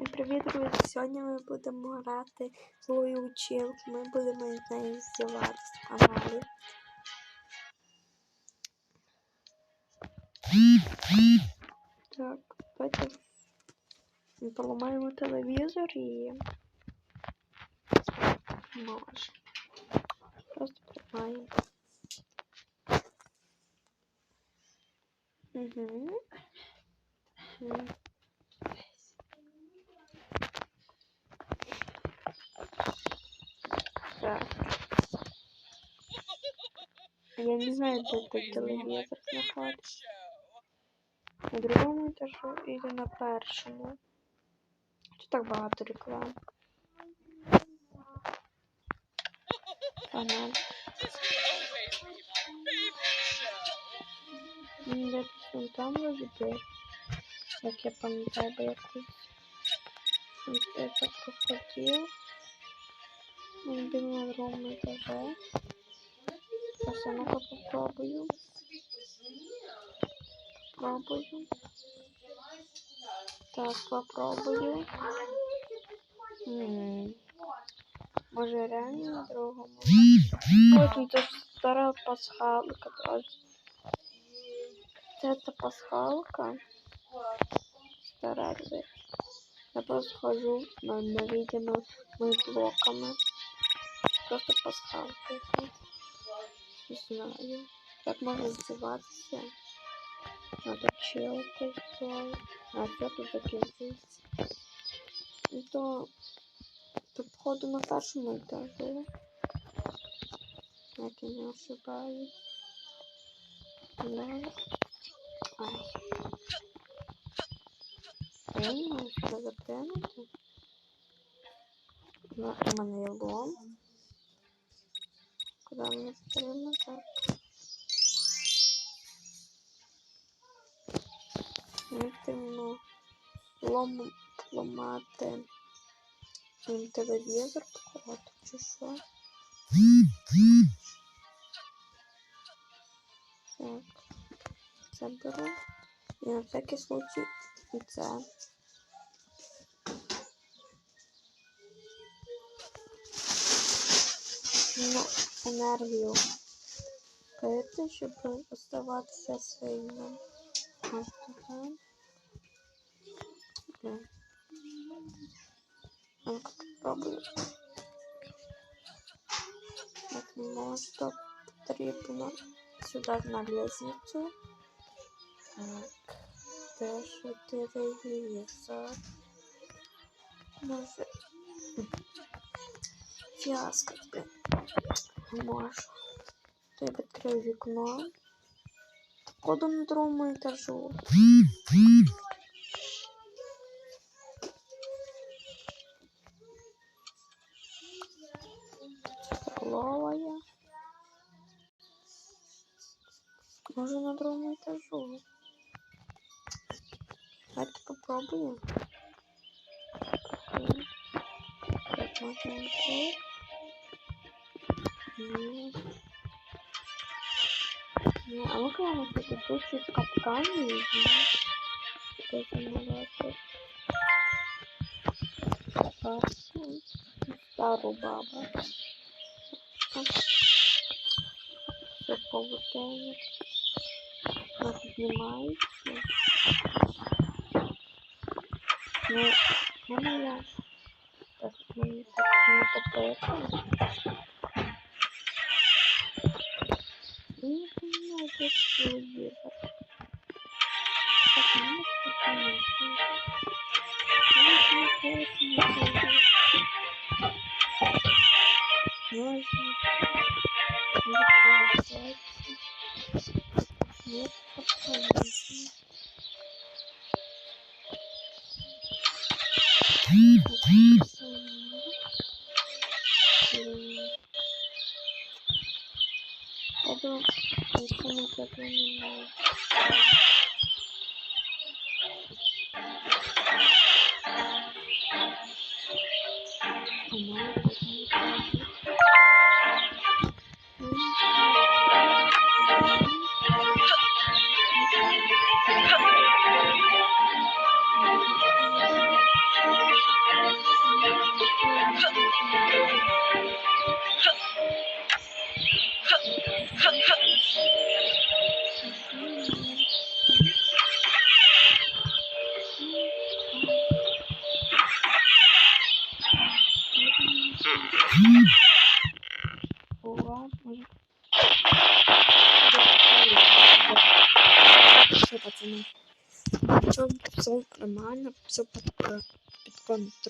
Всім привіт, друзі! Сьогодні ми будемо грати злою училку. Ми будемо з нею здіватися каналі. Так, давайте ми поламаємо телевізор і може. Просто приймаємо. Угу. Угу. Так. Я не знаю, де той телевізор знаходиться. На другому етажу или на першому. Чи так багато реклам? М, Де він там лежить? Як я пам'ятаю, бо я так проходив. Він був на другому етаже. Сейчас я ну-ка попробую. Попробую. Так, попробую. М, Може реально на другому? Ой, тут стара пасхалка тоже. Это пасхалка. Стара дверь. Я просто хожу на, на видимо блоками. Просто пасхалка. Не знаю. Как можно издеваться? Надо челкой. А что тут закинуть? Это... Тут входу на першому этаже. Я не ошибаюсь. Да. Ай. Я не можу сюди запрямити. Ну, у мене? Мені потрібно лом ламати м, телевізор походу, чи що? Так. Це беру. І на всякий случай це. Ну, енергію пити, щоб оставатися сильним. Ось туди. Ну-ка. Так, може потрібно сюди на лестницю. Так, де ж телевізор? Може. Фіаско, блін. Можу. То я відкрию вікно. Походу на другому етажу. Це називається? Бабу. Стару бабу. Все повутає. Вона піднімається. Ну, ну я. Так, мені так не топити. Не понимаю, как सकूँगी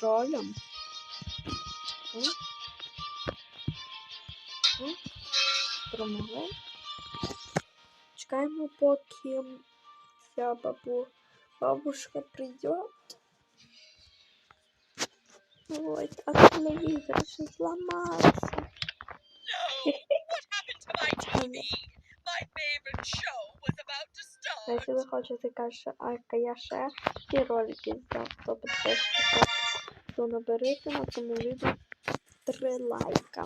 контролем. О. О. Промогли. Чекаємо, поки ця бабу, бабушка прийде. Ой, а телевізор ще зламався. No! What happened to my TV? My favorite show was about to А start. Якщо ви хочете каже, а я ще ті ролики зняв, то підпишіться, То наберите на тому відео 3 лайка.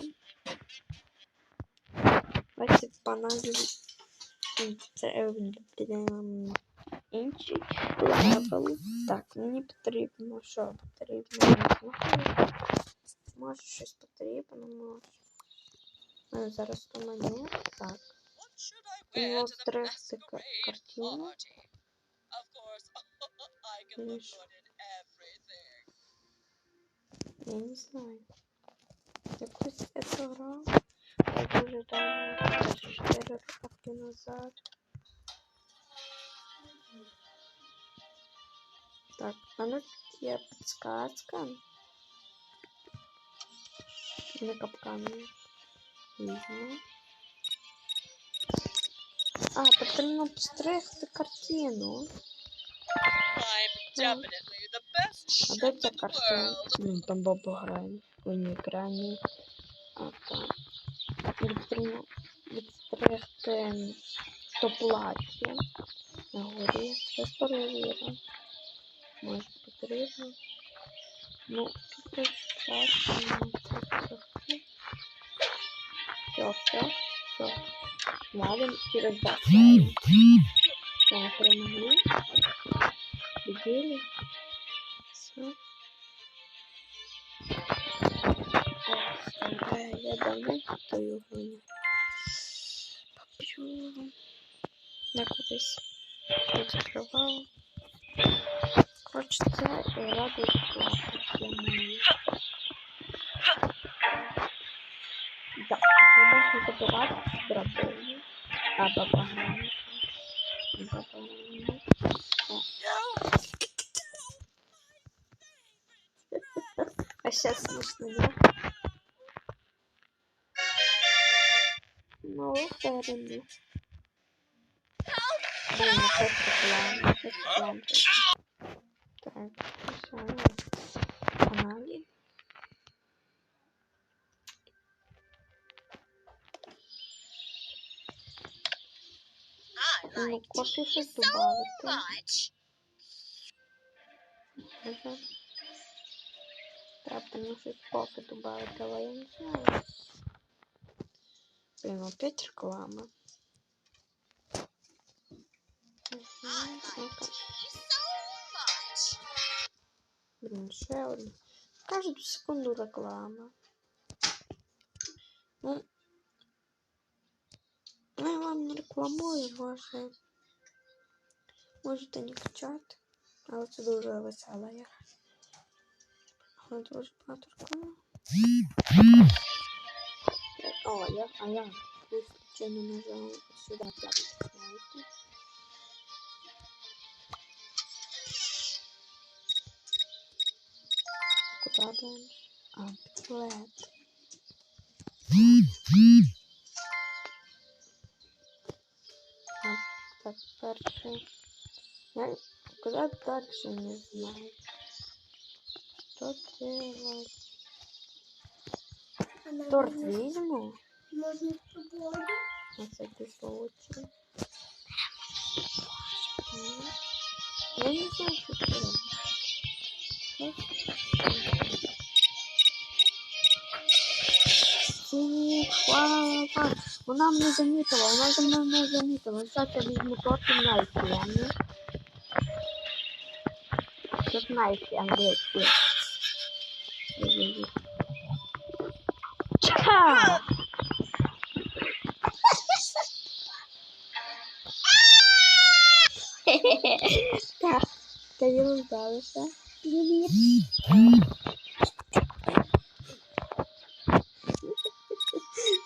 Паналі це ем, інший левел. Так, мені потрібно, що потрібно? Може щось потрібно, може. А, зараз у мене так. Ну, to the здрасте, ка- masquerade картина. party? Of Я не знаю. Якусь эту грав. Я дуже давно, 4 роки назад. Так, а ну є підсказка. На капкані. Візьму. А, потрібно постригти картину. А де ця the картина? world. Ну, там баба грає. Ой, екрані. А там. Мені потрібно відстригти то плаття. На горі. Щось перевірю. Може потрібно. Ну, тут плаття. Все, все, все. Валим через бассейн. Так, перемогли. Победили. Все. Старая, я давно готую гоню. Попью. Я кудись відкривав. Коротше, це радує платить для мене. Так, то можна забирати драбину. А бабагани. Бабагани. А сейчас смешно, да? Ну, стороны. Блин, опять реклама. Опять реклама. Так, все. Канали. Ну, кофе tea щось ну щось кофе добавити, але я не знаю. Блин, опять реклама. Блин, ще. Каждую секунду реклама. Ну, ну я вам не рекламую ваше. Можете не качати. Але це дуже весела я. Але дуже багато реклами. О, я, а я случайно нажал сюда так. Куда далі? А, пістолет. А, так, перший. Я куда дальше не знаю. Что делать? Торт візьму? Можно с тобой? На всякий случай. Я не знаю, что делать. Фу, Вона мене замітила, вона за мною не замітила. Зараз я візьму торт і найти, а не? Тут найти англійський. Ча! Так, ти він здалося.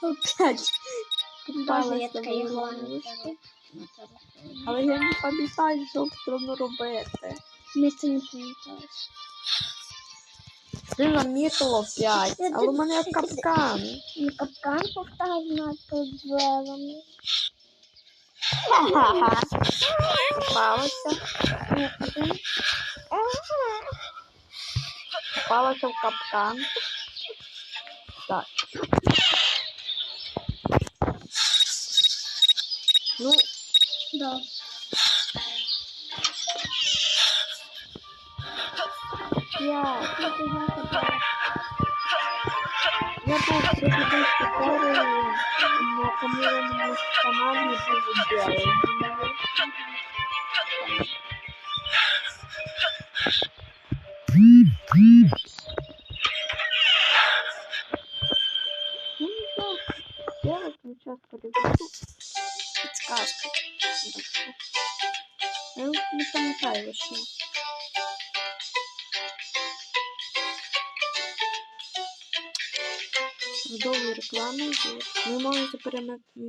Опять. В його. Але я не пам'ятаю, що одно робити. Місце не пам'ятаєш. Ти намітило 5, Я але в мене ще- капкан. І капкан поставив над дверами. Попалася. Попалася в капкан. Так. Ну, Да. я, Я я був сьогодні історію на помиленому каналі Довгі реклами є. Ви можете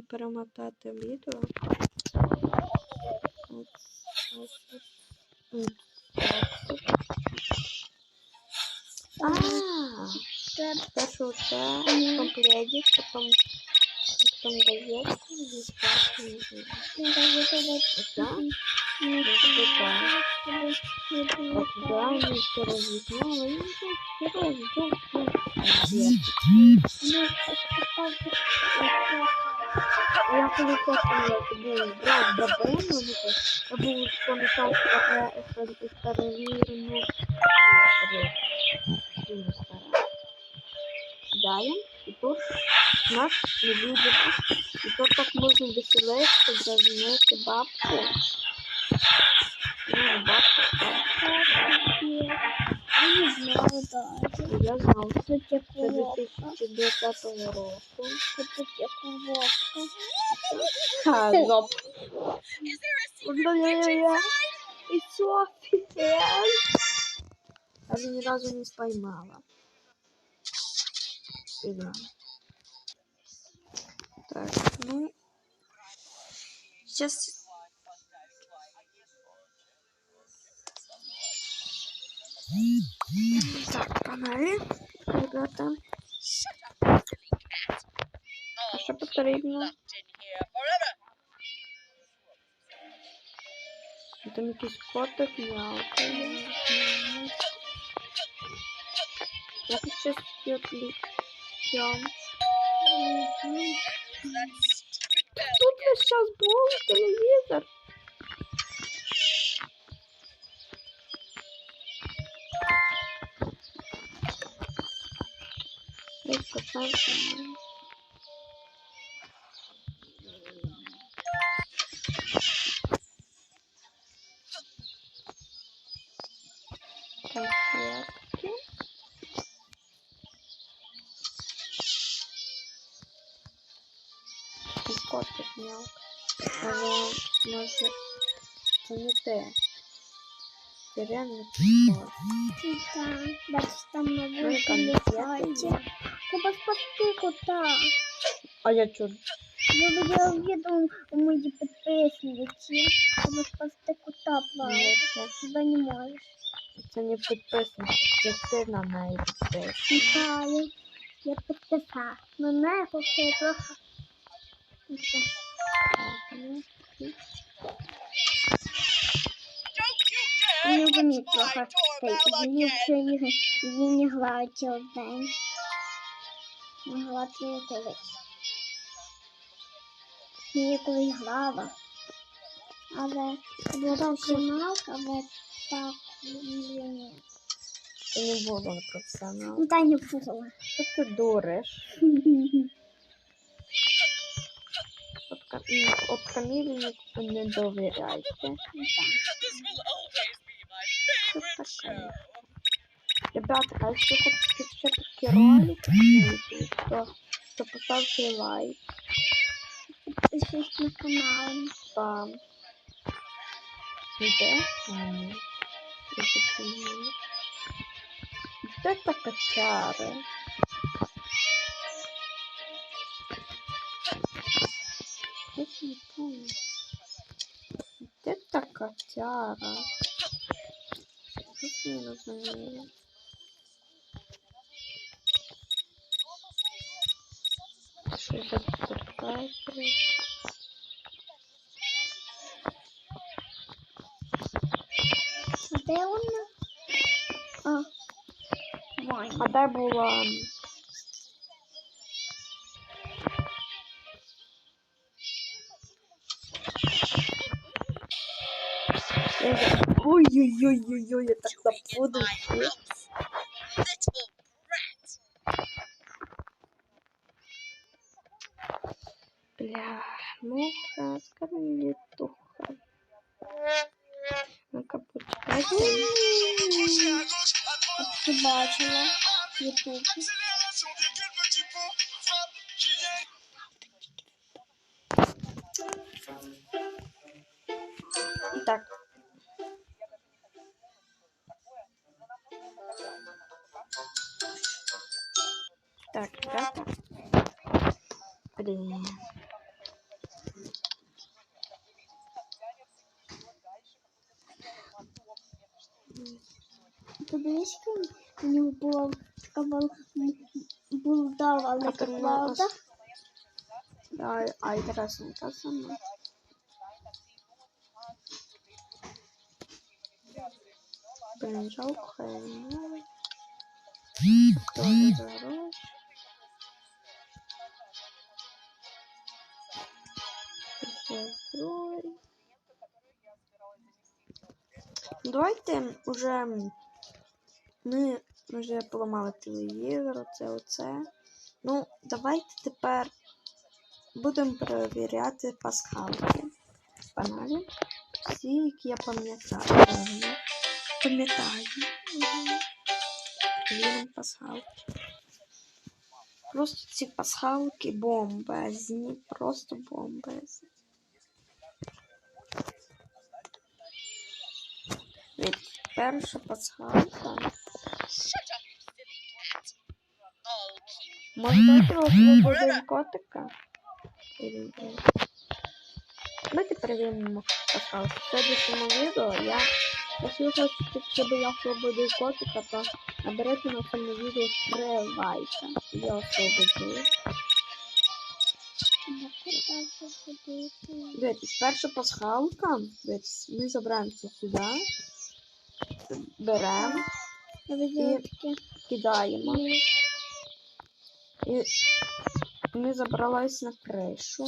перемотати відео. Спершу це комплектик, потім потім газетка, не знаю. не розумію. Оця, от да, і все розвітнуло, і все, все розвітнуло. Я коли просто був брат Бабину, я був пам'ятав старовірну дуже стара. Далі, і тут у нас не буде, і тут так можна веселитися, дразнити бабку. Ну, бабку, бабку. Я не знаю даже. Я знав, Тут є це. 2010 року. Тут є колодка. Ха? І Софія. А він ні разу не споймала. Фігня. Так, ну. Сейчас. Так, погнали, ребята. Що потрібно? Там якийсь котик, м'ялка. Я сейчас ее отвлечем. Тут сейчас был телевизор. Тридцать процентов. Конфетки. І котик м'як. Але може це не те. Це реально кот. Так, бачиш, там на Ну, Треба спасти кота. А я чо? Я видела у моїй підписниці. Треба спасти кота, Ну, плавати. Тебе не можеш. це не підписник, це ти на неї підписник. Вітаю. Я. Мене хоче трохи. Ну, Don't you dare Не touch вмію my трохи. Її не гладить день. Не гладить її колись. Її колись гладила. Але була професіоналка, але так ні. Це не було професіонал. Ну, та не була. Що ти дуриш? От, ка- м, от Камілі не- не довіряйте. This will always Ребята, а якщо хочете ще такі ролики на YouTube, то, то поставте лайк. Підпишись на канал. Там. Іде? А, ні. Я підписую. Де та качари? Не помню. Де та котяра? Щось не розумію. Що за терпетри? Де вона? А. Ваня. А де була? Ой-ой-ой-ой-ой, я так doing Бля, ну-ка, скарлетуха. Ну-ка, почекайте. Ти бачила в Ютубі. Так. Так, ребята. Блин. Подивись, у нього була така бал- булдава, але Так, у мене правда. ось- А, а интересно, та сама. Блин, жалко, я не знаю. Тоже здорово. Закрой. Давайте уже ми вже поламали телевізор, це оце. Ну, давайте тепер будемо перевіряти пасхалки в каналі. Всі, які я пам'ятаю. Пам'ятаю. Перевіримо пасхалки. Просто ці пасхалки бомбезні. Просто бомбезні. Перша пасхалка. Можна освободити котика? Или ні? Давайте перевіримо пасхалку. В следующому відео я, хочете, щоб я освободив котика, то наберете на цьому відео 3 лайка. Я освободив. Дивіться, перша пасхалка. Дивіться, ми забираємося сюди. Беремо, таке. кидаємо. І ми забрались на кришу.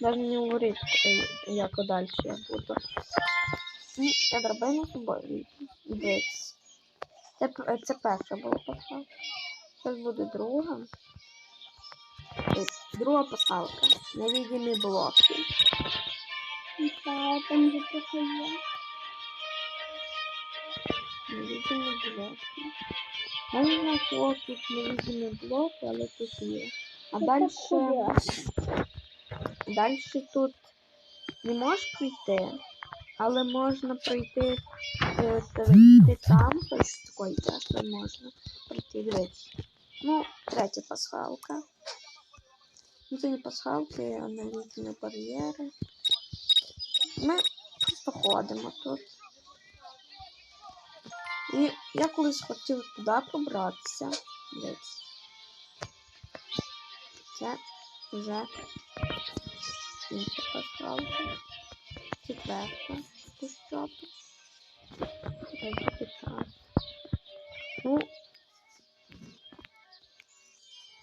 Навіть не говорить, е, як далі я буду. Ну, Я драбину собою. Це, це перша була пасхалка. Зараз буде друга. Друга пасхалка. Невидимі блоки. Так, там же трохи є. Невидимі блоки. Я не знаю, чого тут невидимі блоки, але тут є. А далі. Далі тут не можеш пройти, але можна пройти е, там, ось такої теж можна пройти, дивіться. Ну, третя пасхалка. Ну, це не пасхалки, а навіть бар'єри. Ми просто ходимо тут. І я колись хотів туди пробратися. Дивіться. Це вже інша пасхалка. Четверта пущата. Ну,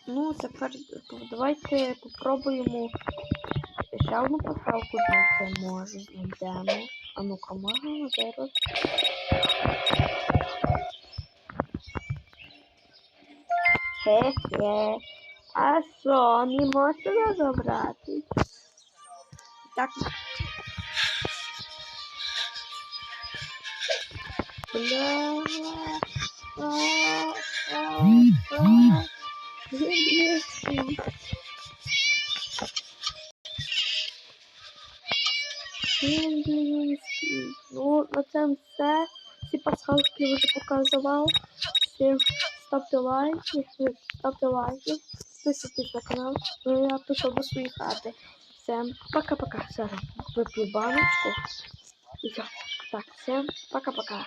ну, тепер давайте попробуємо ще одну знайти, може, знайдемо. А ну-ка, можна зараз. Хе-хе. А що, не можете забрати? Так. Бля. Ну, на цьому все. Всі пасхалки вже показував. Всім ставте лайки, ставте лайки, підписуйтесь на канал. Ну, я пішов до своєї хати. всем пока-пока. Зараз вип'ю баночку. І все. Так, всем пока-пока.